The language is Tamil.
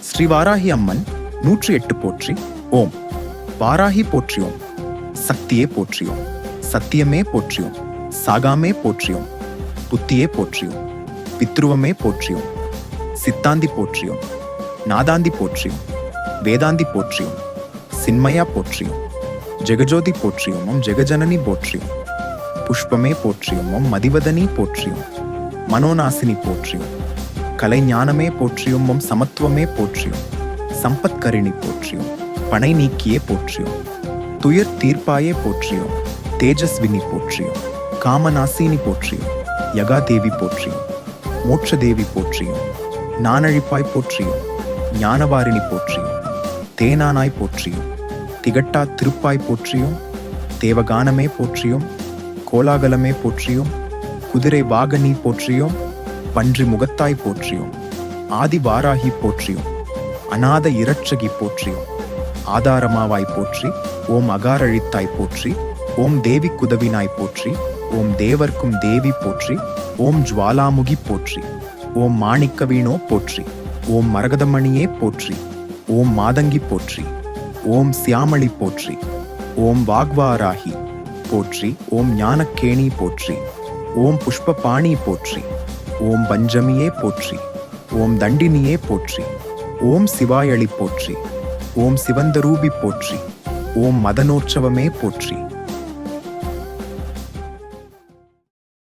ஸ்ரீ வாராகி அம்மன் நூற்றி எட்டு போற்றி. ஓம். வாராகி போற்றியோம். சக்தியே போற்றியோம். சத்தியமே போற்றியோம். சாகாமே போற்றியோம். புத்தியே போற்றியோம். பித்ருவமே போற்றியோம். சித்தாந்தி போற்றியோம். நாதாந்தி போற்றியோம். வேதாந்தி போற்றியோம். சின்மயா போற்றியோம். ஜெகஜோதி போற்றியோமம் ஜெகஜனனி போற்றியோம். புஷ்பமே போற்றியோமம் மதிவதனி போற்றியோம். மனோநாசினி போற்றியோம். கலைஞானமே போற்றியும் உம் சமத்துவமே போற்றியும் சம்பத்கரிணி போற்றியும் பனை நீக்கியே போற்றியும் துயர் தீர்ப்பாயே போற்றியும் தேஜஸ்வினி போற்றியும் காமநாசினி போற்றியும் யகாதேவி போற்றியும் மோட்சதேவி போற்றியும் நானழிப்பாய் போற்றியும் ஞானவாரிணி போற்றியும் தேனானாய் போற்றியும் திகட்டா திருப்பாய் போற்றியும் தேவகானமே போற்றியோம் கோலாகலமே போற்றியோம் குதிரை வாகனி போற்றியோம் பன்றி முகத்தாய் போற்றியும் ஆதி வாராகி போற்றியும் அநாத இரட்சகி போற்றியும் ஆதாரமாவாய் போற்றி ஓம் அகாரழித்தாய் போற்றி ஓம் தேவி குதவினாய் போற்றி ஓம் தேவர்க்கும் தேவி போற்றி ஓம் ஜுவாலாமுகி போற்றி ஓம் மாணிக்கவீணோ போற்றி ஓம் மரகதமணியே போற்றி ஓம் மாதங்கி போற்றி ஓம் சியாமளி போற்றி ஓம் வாக்வாராகி போற்றி ஓம் ஞானக்கேணி போற்றி ஓம் புஷ்பபாணி போற்றி ஓம் பஞ்சமியே போற்றி. ஓம் தண்டினியே போற்றி. ஓம் சிவாயளி போற்றி. ஓம் சிவந்தரூபி போற்றி. ஓம் மதனோற்சவமே போற்றி.